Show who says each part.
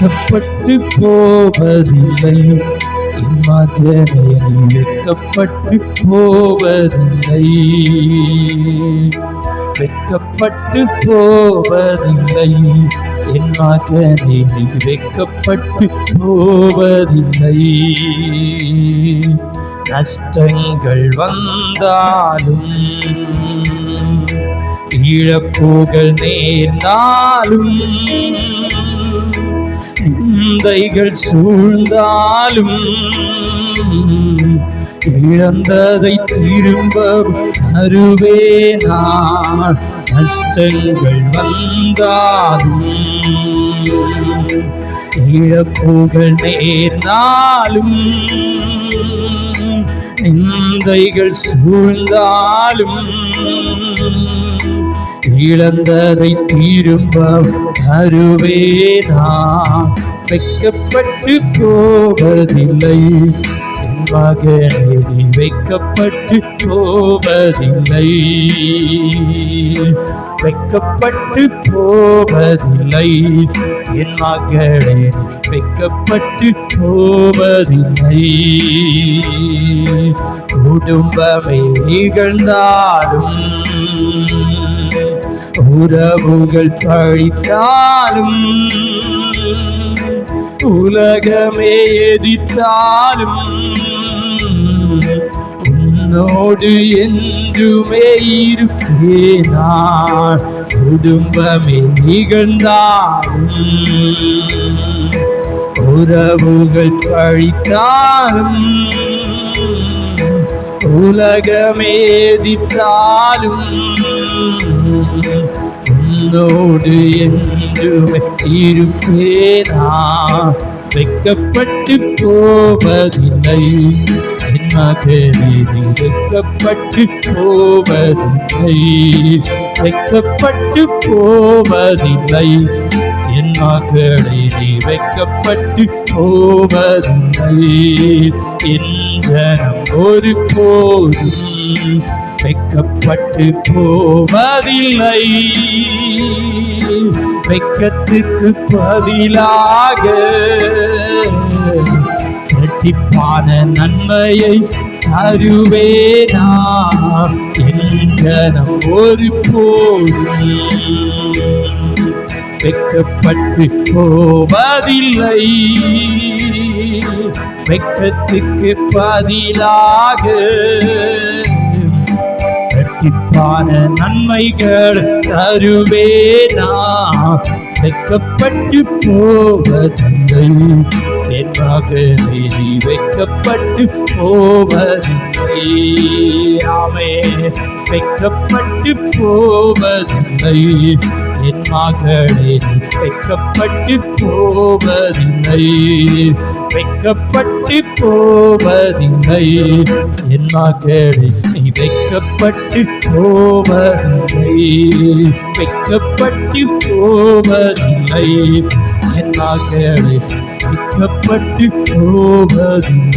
Speaker 1: வெட்கப்பட்டு போவதில்லை. என் மகனே நீ வெட்கப்பட்டு போவதில்லை. வெட்கப்பட்டு போவதில்லை. என் மகனே நீ வெட்கப்பட்டு போவதில்லை. நஷ்டங்கள் வந்தாலும் இழப்புகள் நேர்ந்தாலும் நிந்தைகள் சூழ்ந்தாலும் இழந்ததை திரும்ப தருவே நான். நஷ்டங்கள் வந்தாலும் இழப்புகள் நேர்ந்தாலும் நிந்தைகள் சூழ்ந்தாலும் இழந்ததை திரும்ப நான் வைக்கப்பட்டு போவதில்லை. என் மகனே நீ வைக்கப்பட்டு போவதில்லை. வைக்கப்பட்டு போவதில்லை. என் மகளே நீ வைக்கப்பட்டு போவதில்லை. குடும்பமே நிகழ்ந்தாலும் உறவுகள் பழித்தாலும் உலகமே எதிர்த்தாலும் உன்னோடு என்றுமே இருப்பேனா? குடும்பமே நிகழ்ந்தாலும் உறவுகள் பழித்தாலும் உலகமே எதிர்த்தாலும் உன்னோடு என்றுமே இருப்பேனா? வெக்கப்பட்டு போவதில்லை. என் மகனே வெக்கப்பட்டு போவதில்லை. வெக்கப்பட்டு போவதில்லை. என் மகளே நீ வைக்கப்பட்டு போவதில்லை. என் ஜனம் ஒரு போதும். வைக்கப்பட்டு போவதில்லை. வெக்கத்துக்கு பதிலாக இரட்டிப்பான நன்மையை தருவேனா? என் ஒரு போதும். வெக்கப்பட்டு போவதில்லை. வெக்கத்துக்கு பதிலாக இரட்டிப்பான நன்மைகள் தருவேனா? வெக்கப்பட்டு போவதில்லை. என் மகனே நீ வெக்கப்பட்டு போவதில்லை. ஆமே வெக்கப்பட்டு போவதில்லை. என் மகளே நீ வெக்கப்பட்டு போவதில்லை. வெக்கப்பட்டு போவதில்லை. என் மகளே வெக்கப்பட்டு போவதில்லை. வெக்கப்பட்டு போவதில்லை. என் மகளே வெக்கப்பட்டு போவதில்லை.